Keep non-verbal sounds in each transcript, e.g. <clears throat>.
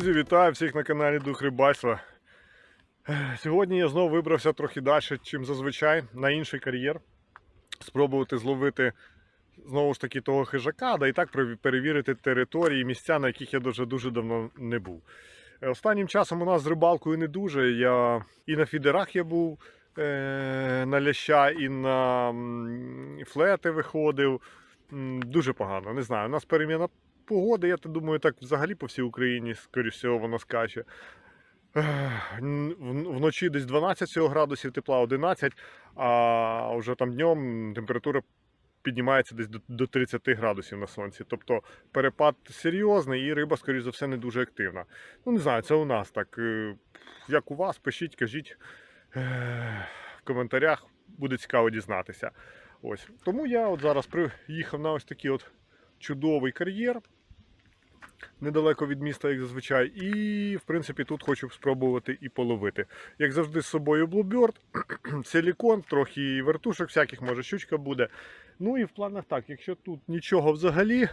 Друзі, вітаю всіх на каналі Дух Рибальства. Сьогодні я знову вибрався трохи далі, чим зазвичай, на інший кар'єр. Спробувати зловити знову ж таки того хижака, да і так перевірити території, місця, на яких я дуже дуже давно не був. Е, Останнім часом у нас з рибалкою не дуже. Я і на фідерах я був е, на ляща, і на флети виходив. Дуже погано. Не знаю. У нас переміна погоди, я то думаю, так взагалі по всій Україні, скоріш всього, вона скаче. Вночі десь 12 градусів тепла, 11, а вже там днем температура піднімається десь до- до 30 градусів на сонці. Тобто перепад серйозний і риба, скоріш за все, не дуже активна. Ну, не знаю, це у нас так. Е, Як у вас, пишіть, кажіть в коментарях, буде цікаво дізнатися. Ось. Тому я от зараз приїхав на ось такий от чудовий кар'єр недалеко від міста, як зазвичай. І, в принципі, тут хочу спробувати і половити. Як завжди, з собою блуберт, <clears throat> силікон, трохи вертушок всяких, може щучка буде. Ну і в планах так, якщо тут нічого взагалі,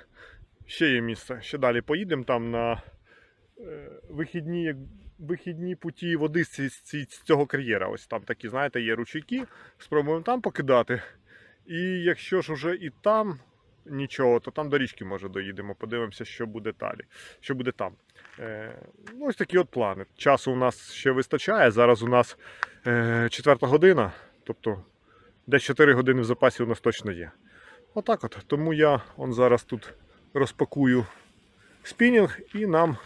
ще є місце. Ще далі поїдемо там на е, вихідні, як, вихідні путі води з цього кар'єра. Ось там такі, знаєте, є ручейки. Спробуємо там покидати. І якщо ж уже і там нічого, то там до річки може доїдемо, подивимося, що буде далі. Що буде там. Е, ну, ось такі от плани. Часу у нас ще вистачає. Зараз у нас е, четверта година, тобто десь 4 години в запасі у нас точно є. Отак от. Тому я он зараз тут розпакую спінінг і нам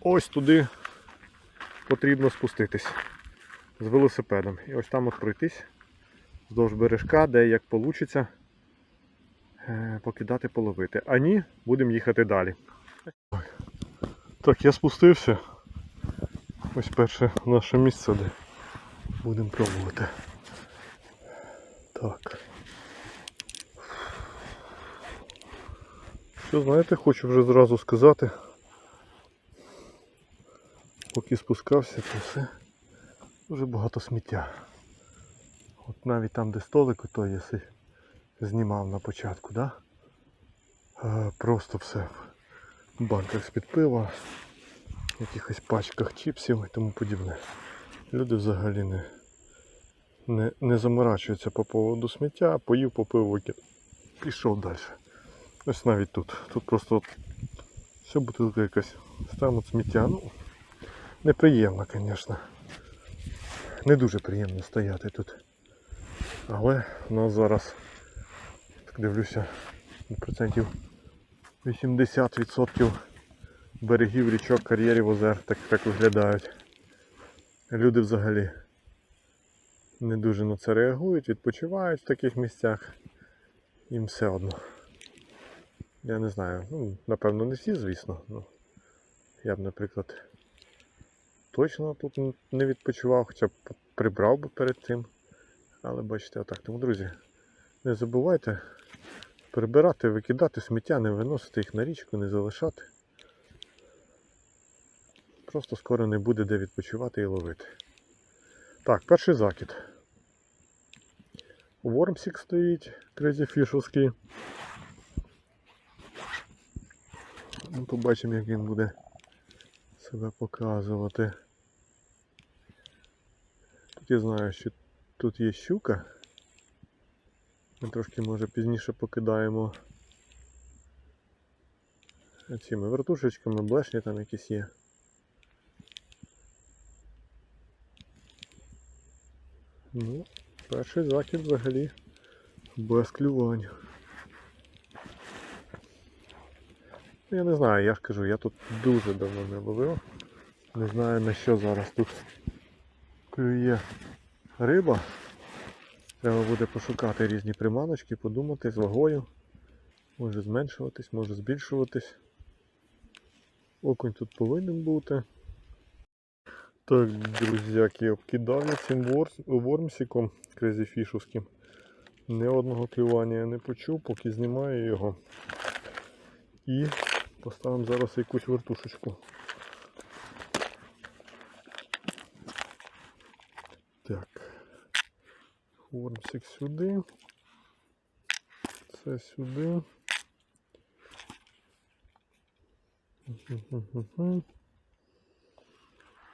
ось туди потрібно спуститись з велосипедом. І ось там от пройтись вздовж бережка, де як вийде покидати половити. А ні, будемо їхати далі. Так, я спустився. Ось перше наше місце, де будемо пробувати. Так. Що знаєте, хочу вже зразу сказати. Поки спускався, то все дуже багато сміття. От навіть там, де столик, то си- знімав на початку, да? Просто все в банках з-під пива, якихось пачках чіпсів і тому подібне. Люди взагалі не, не, не заморачуються по поводу сміття, поїв, попив викид. Пішов далі. Ось навіть тут. Тут просто от все бутилка якась. Там сміття. Ну, неприємно, звісно. Не дуже приємно стояти тут. Але у нас зараз, так дивлюся, процентів 80% берегів річок, кар'єрів, озер так, так виглядають. Люди взагалі не дуже на це реагують, відпочивають в таких місцях. Їм все одно. Я не знаю. Ну, напевно, не всі, звісно. Ну, я б, наприклад, точно тут не відпочивав, хоча б прибрав би перед цим. Але бачите, отак. Тому, друзі, не забувайте прибирати, викидати сміття, не виносити їх на річку, не залишати. Просто скоро не буде де відпочивати і ловити. Так, перший закид. Вормсік стоїть, кризіфішовський. Ну, побачимо, як він буде себе показувати. Тут я знаю, що тут є щука. Ми трошки може пізніше покидаємо цими вертушечками, блешні там якісь є. Ну, перший закид взагалі без клювань. Ну, Я не знаю, я ж кажу, я тут дуже давно не ловив. Не знаю на що зараз тут клює риба. Треба буде пошукати різні приманочки, подумати з вагою. Може зменшуватись, може збільшуватись. Окунь тут повинен бути. Так, друзяки, обкидав я цим вормсиком крезіфішовським. Ні одного клювання я не почув, поки знімаю його. І поставимо зараз якусь вертушечку. Так. Вормсик сюди. Це сюди.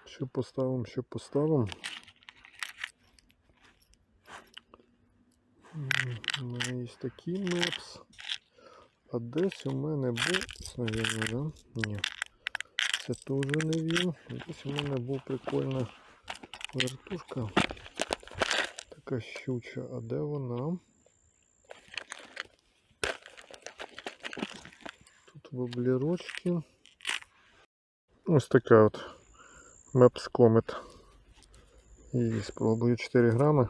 Що поставимо, що поставимо. У мене є такий мепс. А десь у мене був, навірно, да? Ні. Це теж не він. Десь у мене був прикольна вертушка. Така щуча. А де вона? Тут воблерочки. Ось така от Maps Comet. Її спробую 4 грами.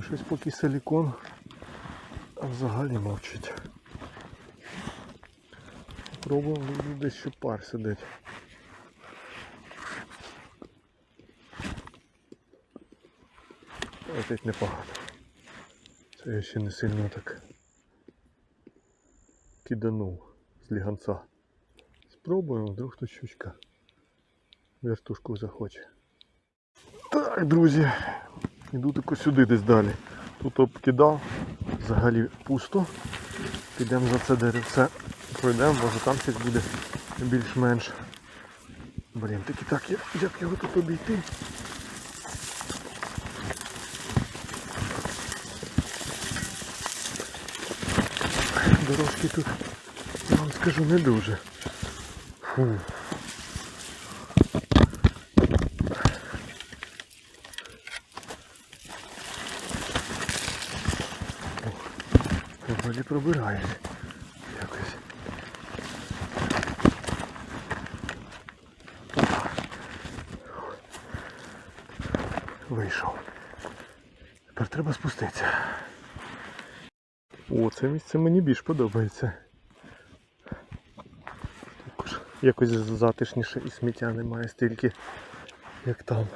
Щось поки силікон, взагалі мовчить. Пробуємо ну, десь ще пар сидить. Летить непогано. Це я ще не сильно так киданув з ліганця. Спробуємо, вдруг тут щучка вертушку захоче. Так, друзі, іду тако сюди десь далі. Тут обкидав, взагалі пусто. Підемо за це деревце, пройдемо, може там щось буде більш-менш. Блін, так, як, як його тут обійти? Дорожки тут, я вам скажу, не дуже. Фу. Вроді пробирає якось. Вийшов. Тепер треба спуститися. Це місце мені більш подобається. Також якось затишніше і сміття немає стільки, як там.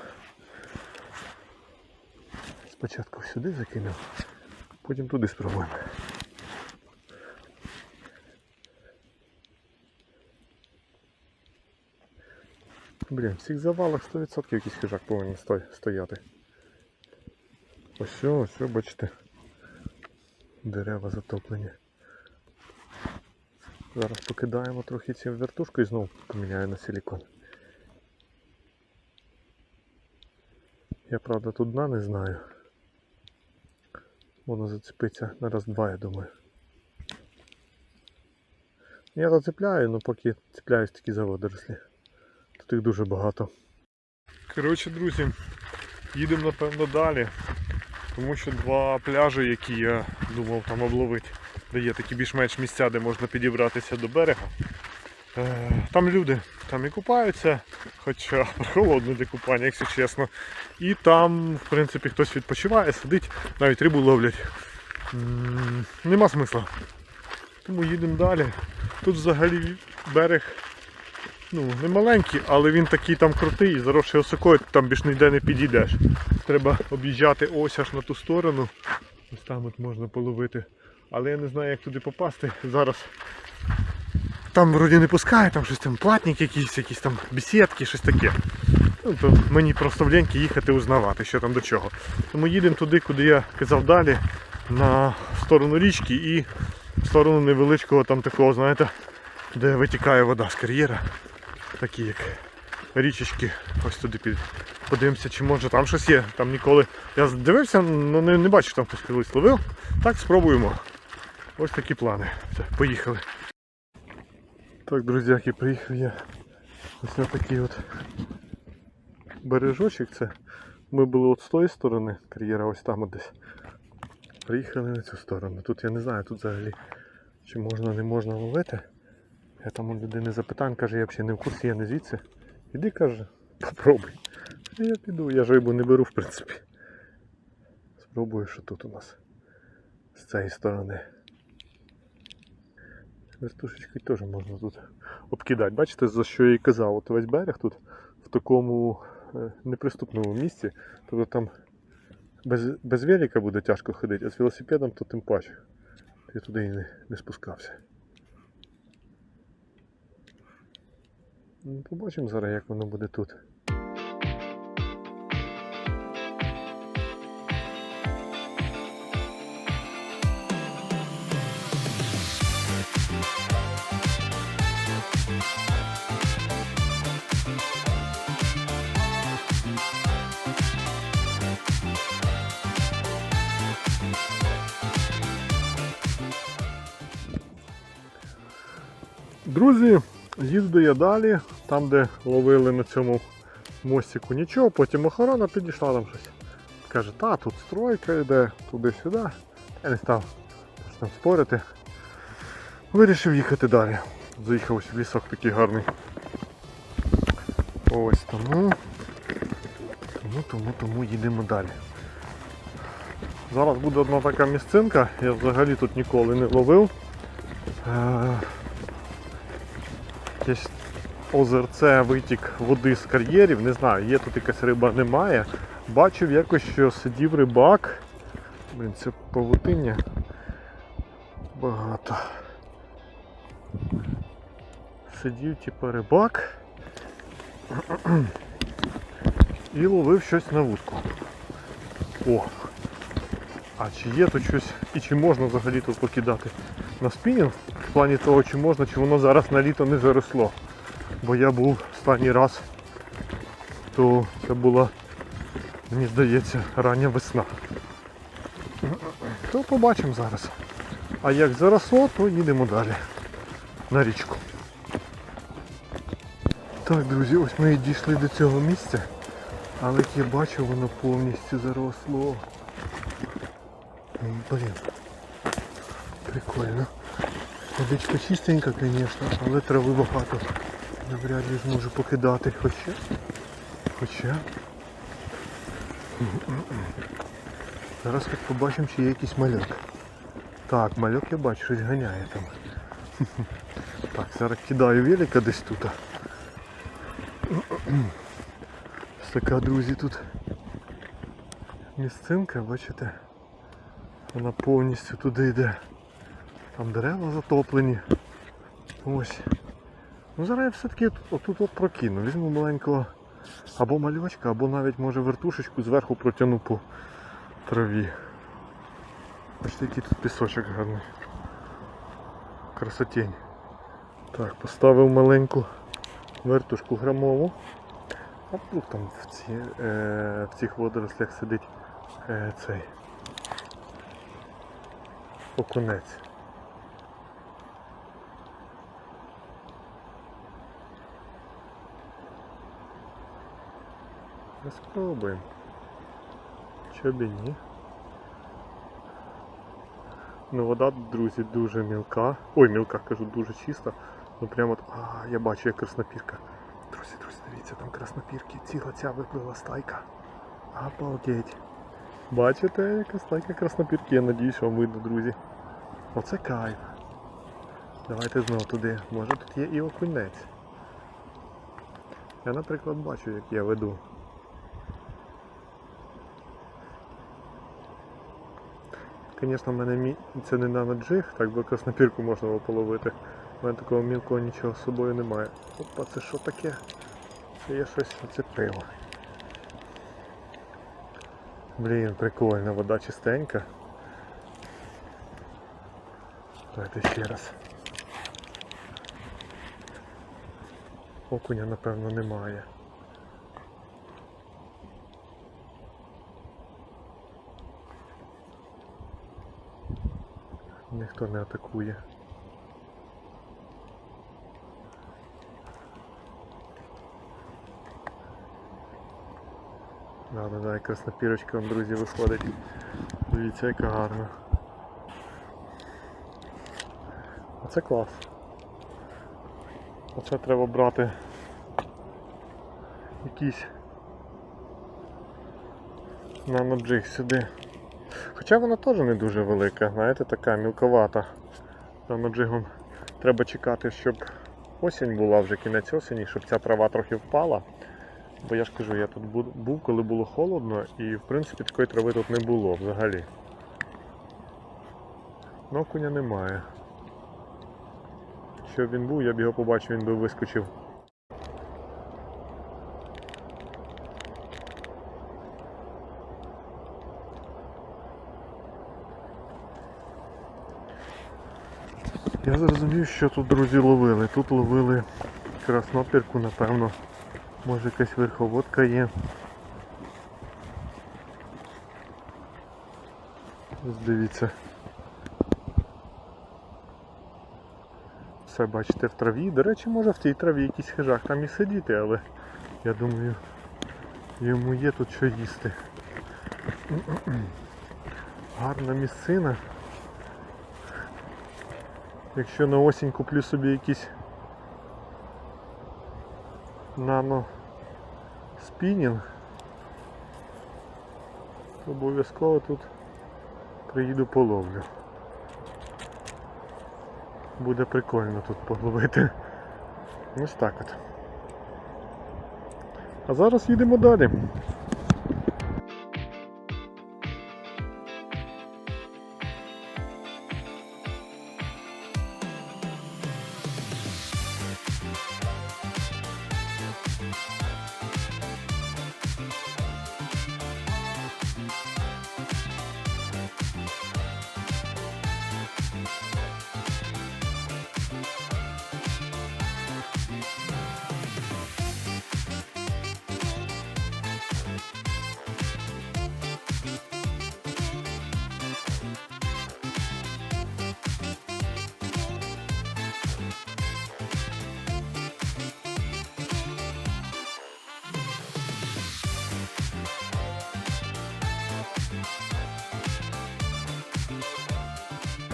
Спочатку сюди закинув, потім туди спробуємо. Блін, в цих завалах 100% якийсь хижак повинен стояти. Ось, ось, бачите. Дерева затоплені. Зараз покидаємо трохи цю вертушку і знову поміняю на силікон. Я правда тут дна не знаю. Воно зацепиться на раз-два, я думаю. Я зацепляю, але поки цепляюсь такі за водорослі. Тут їх дуже багато. Коротше, друзі, їдемо напевно далі. Тому що два пляжі, які я думав там обловити, де є такі більш-менш місця, де можна підібратися до берега. Е, Там люди там і купаються, хоча холодно для купання, якщо чесно. І там, в принципі, хтось відпочиває, сидить, навіть рибу ловлять. Нема смисла. Тому їдемо далі. Тут взагалі берег ну, не маленький, але він такий там крутий, заросший осокою, там більш ніде не підійдеш. Треба об'їжджати ось аж на ту сторону. Ось там от можна половити. Але я не знаю, як туди попасти. Зараз там вроді не пускає, там щось там платник якийсь, якісь там бесідки, щось таке. Ну, то мені просто в ліньки їхати узнавати, що там до чого. Тому їдемо туди, куди я казав далі, на сторону річки і в сторону невеличкого там такого, знаєте, де витікає вода з кар'єра. Такі як річечки. Ось туди під. Подивимося, чи може там щось є. Там ніколи. Я дивився, але не, не бачив, там хтось колись ловив. Так, спробуємо. Ось такі плани. Все, поїхали. Так, друзяки, приїхав я ось на такий от бережочок. Це ми були от з тої сторони, кар'єра ось там от десь. Приїхали на цю сторону. Тут я не знаю, тут взагалі чи можна, не можна ловити. Я там у людини запитав, каже, я взагалі не в курсі, я не звідси. Іди, каже, попробуй. Я піду, я ж рибу не беру, в принципі. Спробую, що тут у нас з цієї сторони. Вертушечкою теж можна тут обкидати. Бачите, за що я і казав, от весь берег тут в такому е, неприступному місці. Тобто там без, без велика буде тяжко ходити, а з велосипедом то тим паче. Я туди і не, не спускався. Ну, побачимо зараз, як воно буде тут. Друзі, їзду далі, там, де ловили на цьому мостику нічого, потім охорона підійшла там щось. Каже, та, тут стройка йде, туди-сюди. Я не став там спорити. Вирішив їхати далі. Заїхав ось в лісок такий гарний. Ось тому. Тому, тому, тому їдемо далі. Зараз буде одна така місцинка, я взагалі тут ніколи не ловив. Е, Якесь озерце витік води з кар'єрів, не знаю, є тут якась риба, немає. Бачив якось, що сидів рибак. Блін, це павутиння. Багато. Сидів типу рибак і ловив щось на вудку. О! А чи є тут щось і чи можна взагалі тут покидати на спінінг? В плані того, чи можна, чи воно зараз на літо не заросло. Бо я був останній раз, то це була, мені здається, рання весна. То побачимо зараз. А як заросло, то їдемо далі на річку. Так, друзі, ось ми і дійшли до цього місця, але як я бачу, воно повністю заросло. Блін. Прикольно. Водичка чистенька, звісно, але трави багато. Навряд ли зможу покидати. Хоча. Хоча. Зараз хоч побачимо, чи є якийсь мальок. Так, мальок я бачу, щось ганяє там. Так, зараз кидаю велика десь тут. Така, друзі, тут місцинка, бачите? Вона повністю туди йде. Там дерева затоплені. Ось. Ну зараз я все-таки отут от прокину. Візьму маленького або мальочка, або навіть може вертушечку зверху протягну по траві. Бачите, який тут пісочок гарний. Красотень. Так, поставив маленьку вертушку грамову. А тут там в, ці, е, в цих водорослях сидить е, цей окунець. Ну, Спробуємо. Чо б і ні. Ну вода, друзі, дуже мілка. Ой, мілка, кажу, дуже чиста. Ну прямо от- а, я бачу як краснопірка. Друзі, друзі, дивіться, там краснопірки, ціла ця виплила стайка. Обалдеть. Бачите, яка стайка краснопірки, я надіюсь, вам видно, друзі. Оце кайф. Давайте знову туди. Може тут є і окунець. Я, наприклад, бачу, як я веду. Звісно, в мене це не наноджиг, так би краснопірку можна було половити. У мене такого мілкого нічого з собою немає. Опа, це що таке? Це я щось зацепило. Блін, прикольно, вода чистенька. Давайте ще раз. Окуня, напевно, немає. Ніхто не атакує. Да, да, да, якраз на вам, друзі, виходить. Дивіться, яка гарна. Оце клас. Оце треба брати якийсь наноджиг сюди. Хоча вона теж не дуже велика, знаєте, така мілковата. Наноджигом треба чекати, щоб осінь була вже кінець осені, щоб ця трава трохи впала. Бо я ж кажу, я тут був, коли було холодно, і в принципі такої трави тут не було взагалі. Ну, окуня немає. Щоб він був, я б його побачив, він би вискочив. Я зрозумів, що тут друзі ловили. Тут ловили краснопірку, напевно. Може якась верховодка є. Ось Дивіться. все, бачите, в траві. До речі, може в тій траві якийсь хижак там і сидіти, але я думаю, йому є тут що їсти. <clears throat> Гарна місцина. Якщо на осінь куплю собі якийсь нано спінінг, то обов'язково тут приїду половлю. Буде прикольно тут половити. Ось так от. А зараз їдемо далі.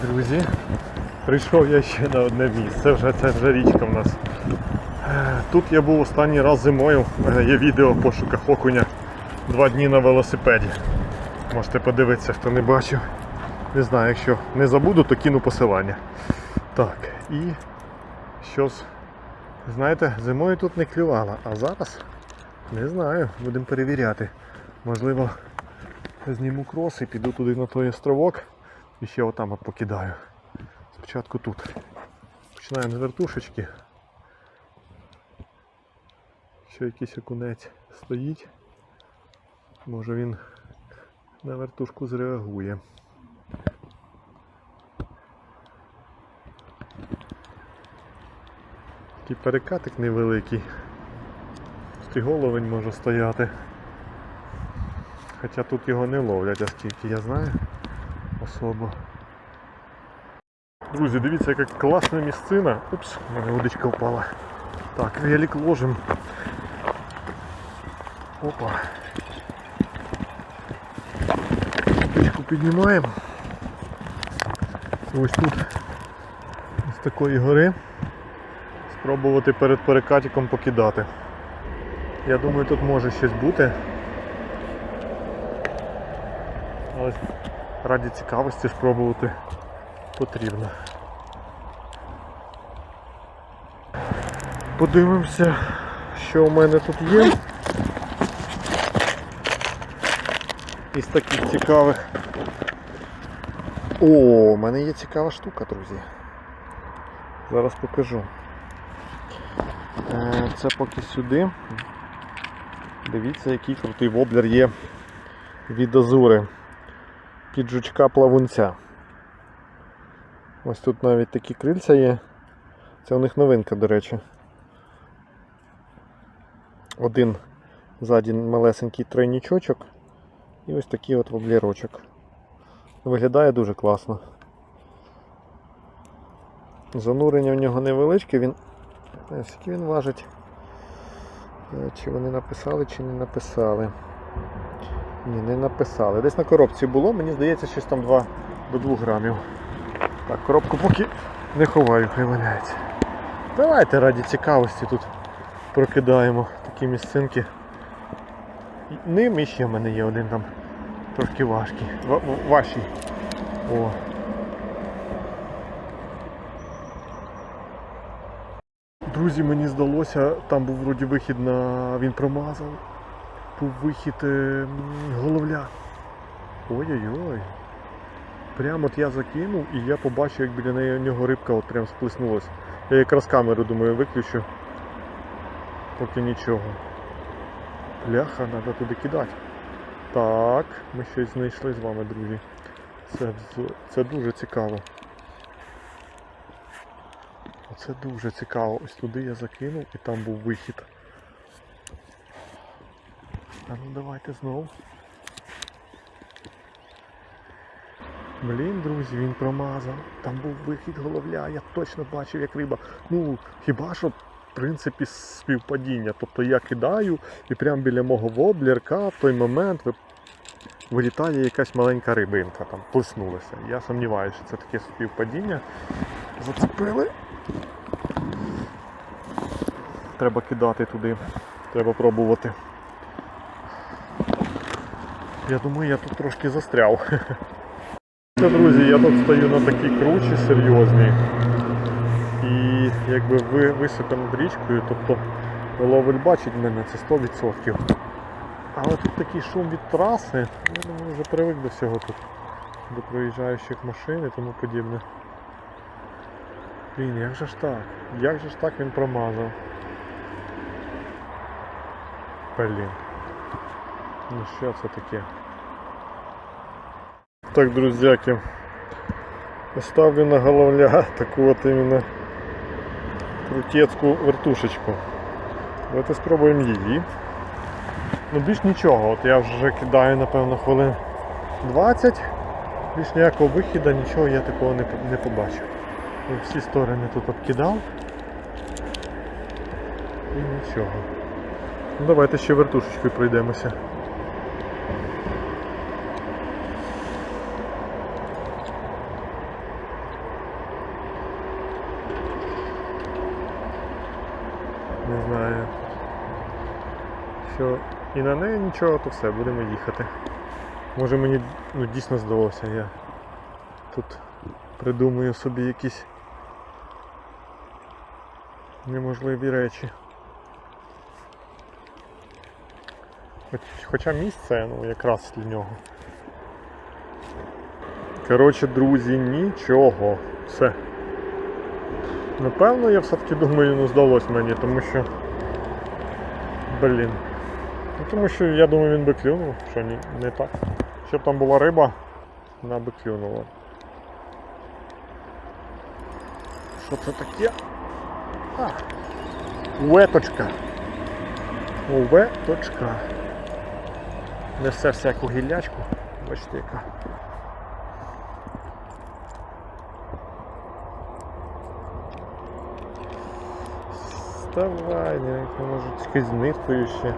Друзі, прийшов я ще на одне місце, вже це вже річка в нас. Тут я був останній раз зимою. Є відео пошуках окуня два дні на велосипеді. Можете подивитися, хто не бачив. Не знаю, якщо не забуду, то кину посилання. Так, і щось, знаєте, зимою тут не клювало, а зараз не знаю, будемо перевіряти. Можливо, зніму крос і піду туди на той островок. І ще отам покидаю. Спочатку тут. Починаємо з вертушечки. Ще якийсь окунець стоїть. Може він на вертушку зреагує. Такий перекатик невеликий. Стиголовень може стояти. Хоча тут його не ловлять, а скільки я знаю особо. Друзі, дивіться, яка класна місцина. Упс, в мене водичка впала. Так, велик ложим. Опа. Водичку піднімаємо. Ось тут з такої гори спробувати перед перекатиком покидати. Я думаю, тут може щось бути. Але раді цікавості спробувати потрібно. Подивимося, що у мене тут є. Із таких цікавих. О, у мене є цікава штука, друзі. Зараз покажу. Е, Це поки сюди. Дивіться, який крутий воблер є від Азури під жучка плавунця. Ось тут навіть такі крильця є. Це у них новинка, до речі. Один ззаді малесенький тройнічочок і ось такий от воблерочок. Виглядає дуже класно. Занурення в нього невеличке, він. Скільки він важить. Е, Чи вони написали, чи не написали. Ні, не написали. Десь на коробці було, мені здається, щось там 2 до 2 грамів. Так, коробку поки не ховаю, хай валяється. Давайте раді цікавості тут прокидаємо такі місцинки. Ним і ще в мене є один там трошки важкий. Ва- ва- Ваші. О. Друзі, мені здалося, там був вроді вихід на. він промазав. Був вихід е, головля. Ой-ой-ой. Прямо от я закинув і я побачив, як біля неї нього рибка от прям сплеснулась. Я якраз камеру думаю виключу. Поки нічого. Бляха, треба туди кидати. Так, ми щось знайшли з вами, друзі. Це, це дуже цікаво. Оце дуже цікаво. Ось туди я закинув і там був вихід. А ну давайте знову. Блін, друзі, він промазав. Там був вихід головля, я точно бачив, як риба. Ну, хіба що, в принципі, співпадіння. Тобто я кидаю і прямо біля мого воблерка в той момент вилітає якась маленька рибинка, там плеснулася. Я сумніваюся, що це таке співпадіння. Зацепили. Треба кидати туди. Треба пробувати. Я думаю, я тут трошки застряв. Друзі, я тут стою на такій кручі серйозній. І якби ви високо над річкою, тобто ловель бачить мене, це 100%. Але тут такий шум від траси, я думаю, вже привик до всього тут. До проїжджаючих машин і тому подібне. Блін, як же ж так? Як же ж так він промазав? Блін. Ну що це таке? Так. Ставлю на головля таку от іменно крутецьку вертушечку. Давайте спробуємо її. Ну більш нічого, от я вже кидаю напевно хвилин 20. Більш ніякого вихіду, нічого я такого не, не побачив. Всі сторони тут обкидав. І нічого. Ну, давайте ще вертушечкою пройдемося. Не знаю. Що і на неї нічого, то все, будемо їхати. Може мені ну, дійсно здалося, я тут придумую собі якісь неможливі речі. Хоч, хоча місце ну, якраз для нього. Коротше, друзі, нічого. Все. Напевно, я все-таки думаю, не здалось мені, тому що. Блін. Ну, тому що я думаю він би клюнув, що ні, не так. Щоб там була риба, вона би клюнула. Що це таке? А, уеточка. Уеточка. Несе всяку гілячку. Бачите яка. Вставай, не може тільки з ниткою ще.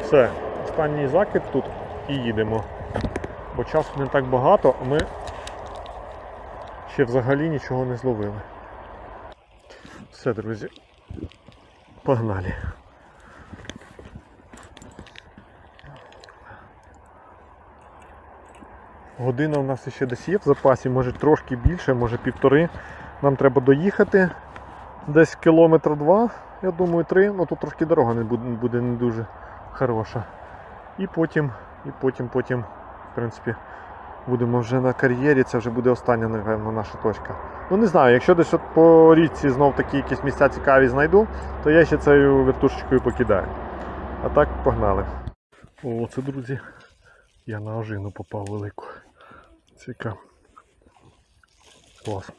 Все, останній закид тут і їдемо. Бо часу не так багато, а ми ще взагалі нічого не зловили. Все, друзі. Погнали. Година у нас ще десь є в запасі, може трошки більше, може півтори. Нам треба доїхати десь кілометр два, я думаю, три, ну тут трошки дорога не буде, буде не дуже хороша. І потім, і потім, потім, в принципі, будемо вже на кар'єрі, це вже буде остання, напевно, наша точка. Ну не знаю, якщо десь от по річці знов такі якісь місця цікаві знайду, то я ще цією вертушечкою покидаю. А так погнали. О, це, друзі, я на ожину попав велику. Цікаво. Клас.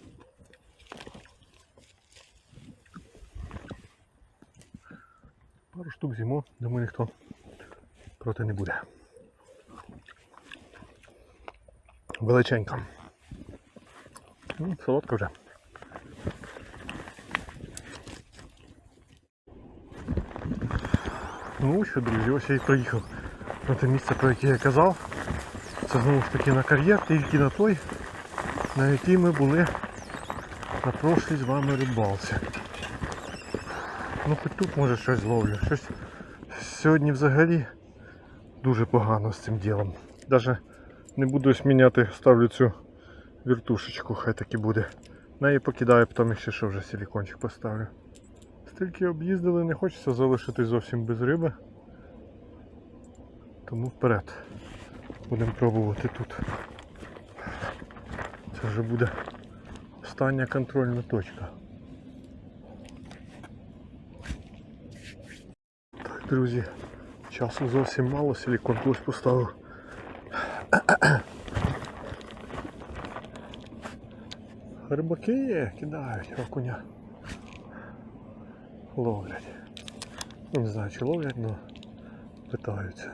Пару штук з'їмо, думаю, ніхто проти не буде. Величенька. Ну, солодка вже. Ну що, друзі, ось я і приїхав на те місце, про яке я казав. Це знову ж таки на кар'єр, тільки на той, на який ми були на прошлій з вами рибалці. Ну хоч тут може щось зловлю. Щось сьогодні взагалі дуже погано з цим ділом. Даже не буду ось ставлю цю вертушечку, хай так і буде. На її покидаю, потім ще що вже силікончик поставлю. Стільки об'їздили, не хочеться залишитись зовсім без риби. Тому вперед. Будемо пробувати тут. Це вже буде остання контрольна точка. Друзі, часу зовсім мало, силікон плюс поставив. Рибаки кидають окуня. Ловлять. Ну, не знаю, чи ловлять, але питаються.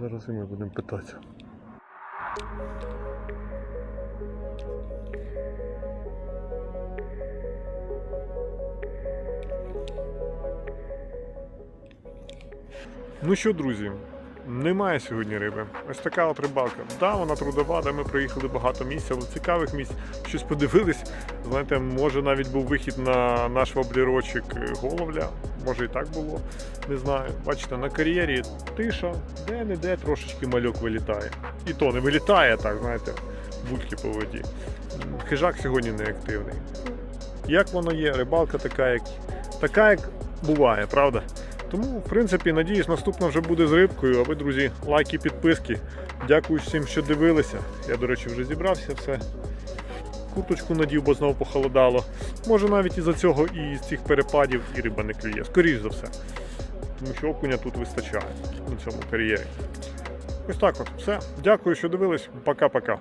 Зараз і ми будемо питатися. Ну що, друзі, немає сьогодні риби. Ось така от рибалка. Да, вона трудова, де ми проїхали багато місць, але цікавих місць. Щось подивились. Знаєте, може навіть був вихід на наш воблірочок головля. Може і так було. Не знаю. Бачите, на кар'єрі тиша, де-не-де трошечки мальок вилітає. І то не вилітає так, знаєте, бульки по воді. Хижак сьогодні не активний. Як воно є, рибалка така, як, така, як буває, правда? Тому, в принципі, надіюсь, наступна вже буде з рибкою. А ви, друзі, лайки, підписки. Дякую всім, що дивилися. Я, до речі, вже зібрався все. Курточку надів, бо знову похолодало. Може навіть із-за цього і з цих перепадів і риба не клює. Скоріш за все. Тому що окуня тут вистачає на цьому кар'єрі. Ось так от. Все. Дякую, що дивились. Пока-пока.